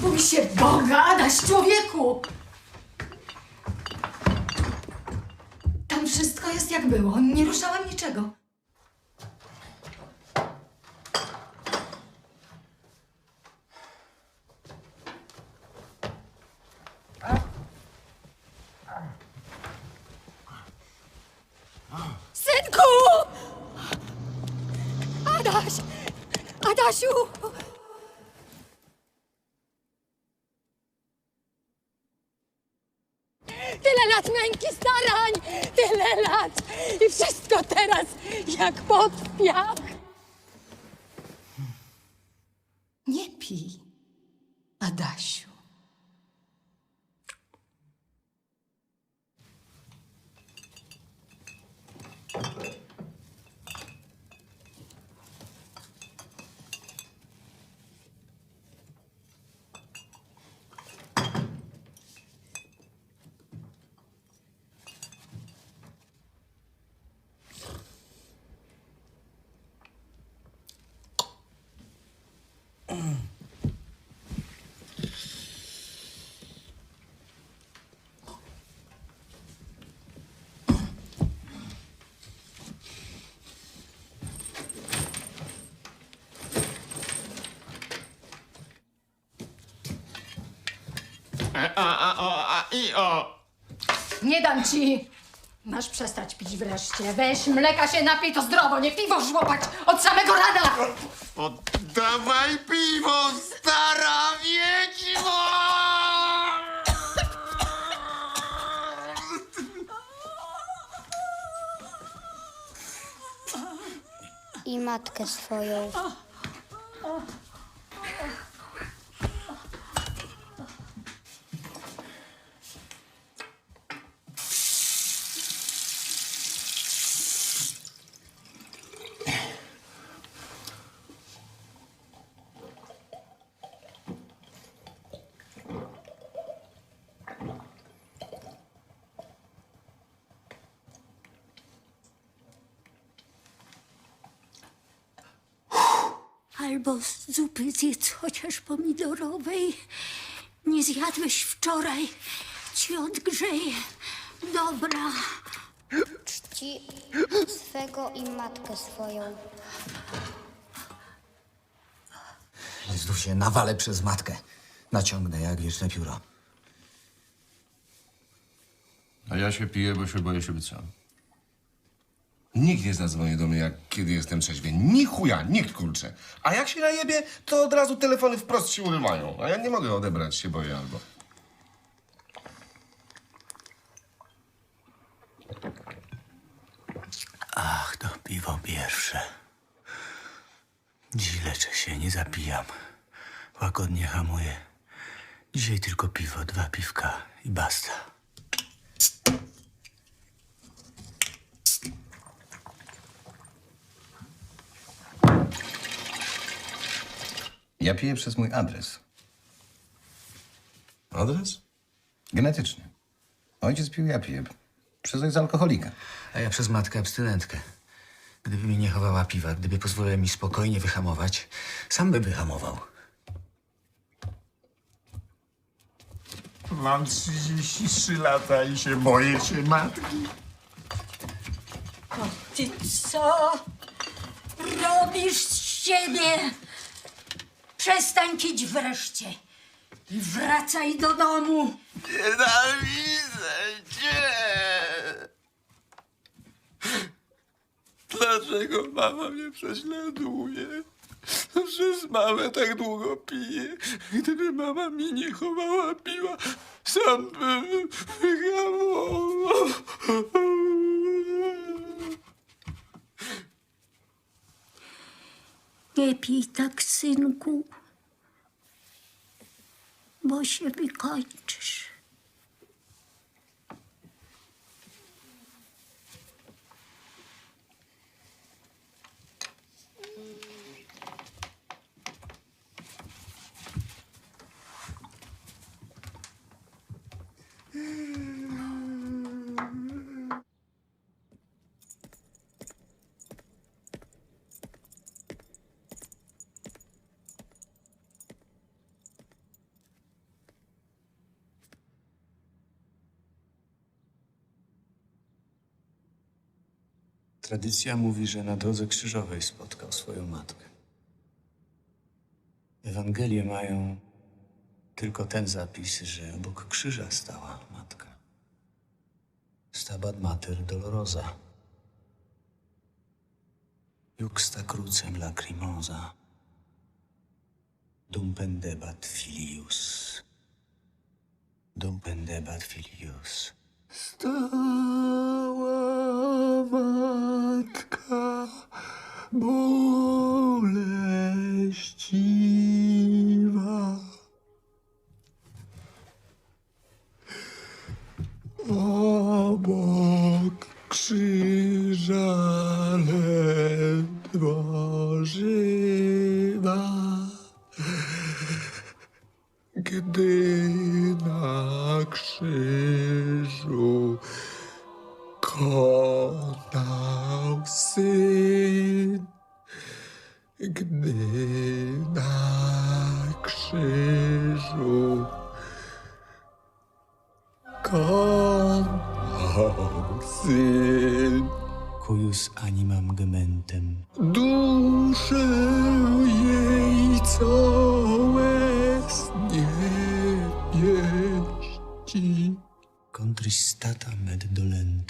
Bój się Boga, Adaś, człowieku! Tam wszystko jest jak było. Nie ruszałam niczego. Synku! Adaś! Adasiu! Wszystko teraz jak pod piach! Nie pij, Adasiu. A, a, a, o, a, i o! Nie dam ci! Masz przestać pić wreszcie. Weź mleka się napij, to zdrowo, nie piwo żłopać od samego rana! Oddawaj piwo, stara wiedźmo! i matkę swoją. Albo z zupy zjedz chociaż pomidorowej. Nie zjadłeś wczoraj. Ci odgrzeje. Dobra. Czci swego i matkę swoją. Znów się nawalę przez matkę. Naciągnę jak wieczne pióro. A ja się piję, bo się boję się być sam. Nikt nie zadzwoni do mnie, jak kiedy jestem trzeźwy. Ni chuja, nikt, kurczę. A jak się najebie, to od razu telefony wprost się urywają. A ja nie mogę odebrać, się boję albo. Ach, to piwo pierwsze. Dziś leczę się, nie zapijam. Łagodnie hamuję. Dzisiaj tylko piwo, dwa piwka i basta. Ja piję przez mój adres. Adres? Genetyczny. Ojciec pił, ja piję. Przez ojca alkoholika. A ja przez matkę abstynentkę. Gdyby mi nie chowała piwa, gdyby pozwoliła mi spokojnie wyhamować, sam by wyhamował. Mam 33 lata i się boję się matki. Ty co robisz z siebie? Przestań pić wreszcie. I wracaj do domu. Nienawidzę cię! Dlaczego mama mnie prześladuje? Przez mamę tak długo piję. Gdyby mama mi nie chowała piwa, sam bym wyhamował. Nie pij tak, synku, bo się wykończysz. Tradycja mówi, że na drodze krzyżowej spotkał swoją matkę. Ewangelie mają tylko ten zapis, że obok krzyża stała matka. Stabat Mater Dolorosa. Juxta crucem lacrimosa. Dum pendebat filius. Dum pendebat filius. Stała matka boleściwa. Obok krzyża ledwo żywa. Gdy na krzyżu konał syn, gdy na krzyżu konał syn. Cuius animam gementem. Duszę jej cołesnie wieści Contristata med dolentem. pełną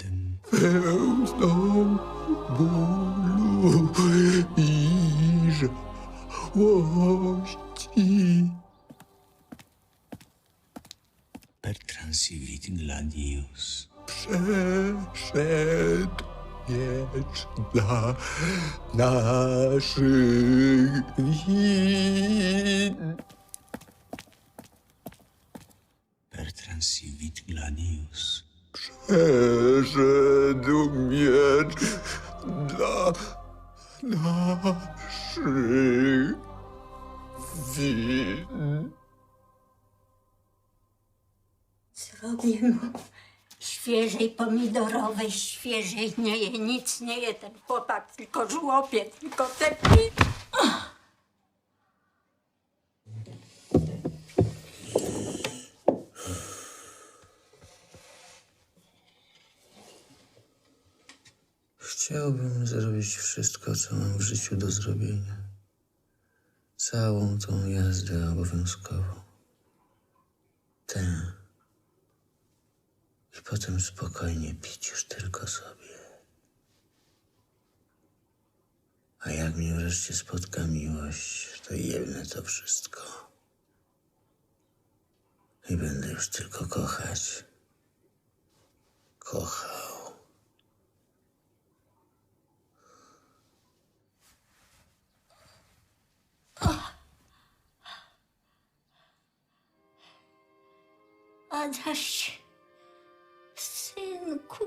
gladius. Przeszedł miecz dla naszych win. Per transivit gladius. Przeszedł miecz dla naszych win. Zrobię mu świeżej pomidorowej, świeżej nie je, nic nie je ten chłopak, tylko żłopie, tylko te pi... Chciałbym zrobić wszystko, co mam w życiu do zrobienia. Całą tą jazdę obowiązkową. Tę. I potem spokojnie pić już tylko sobie. A jak mnie wreszcie spotka miłość, to jebnę to wszystko. I będę już tylko kochać. Kochał. Adaś, synku.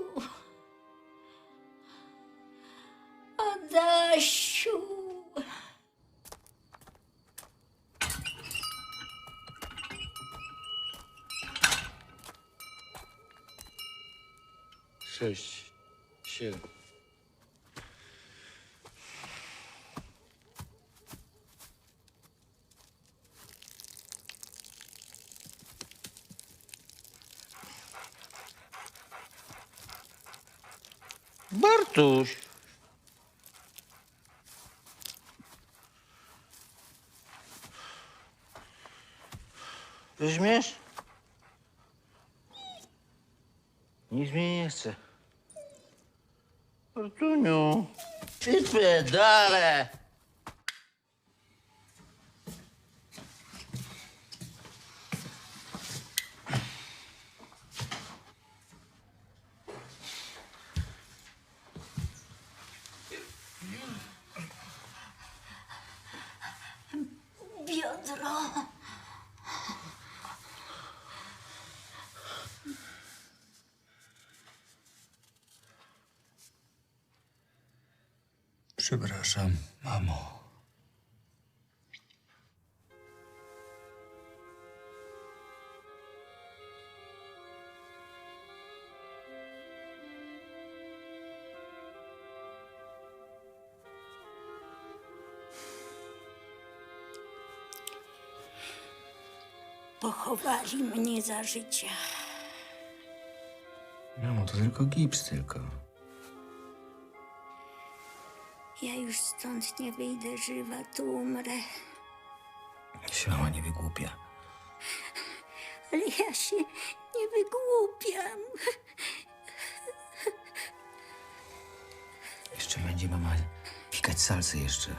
Adasiu. Sześć, siedem. Bartuś. Weźmiesz? Nic mnie nie chce. Bartuniu. Ty pedale. Biodro. Przepraszam, mamo. Pochowali mnie za życia. Mamo, to tylko gips tylko. Ja już stąd nie wyjdę żywa, tu umrę. Mama nie wygłupia. Ale ja się nie wygłupiam. Jeszcze będzie mama pikać salsy jeszcze.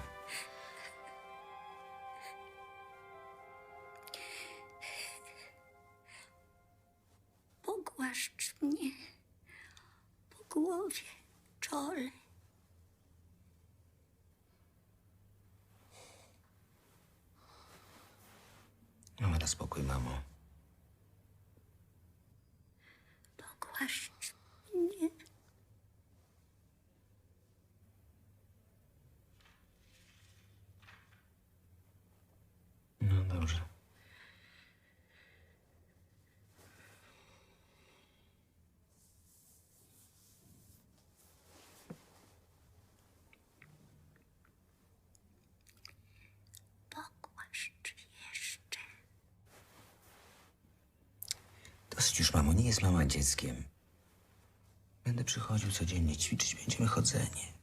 Spokój, mamo. Pogłaszcz mnie. No dobrze. Pogłaszcz jeszcze. Już, mamo, nie jest mama dzieckiem. Będę przychodził codziennie, ćwiczyć będziemy chodzenie.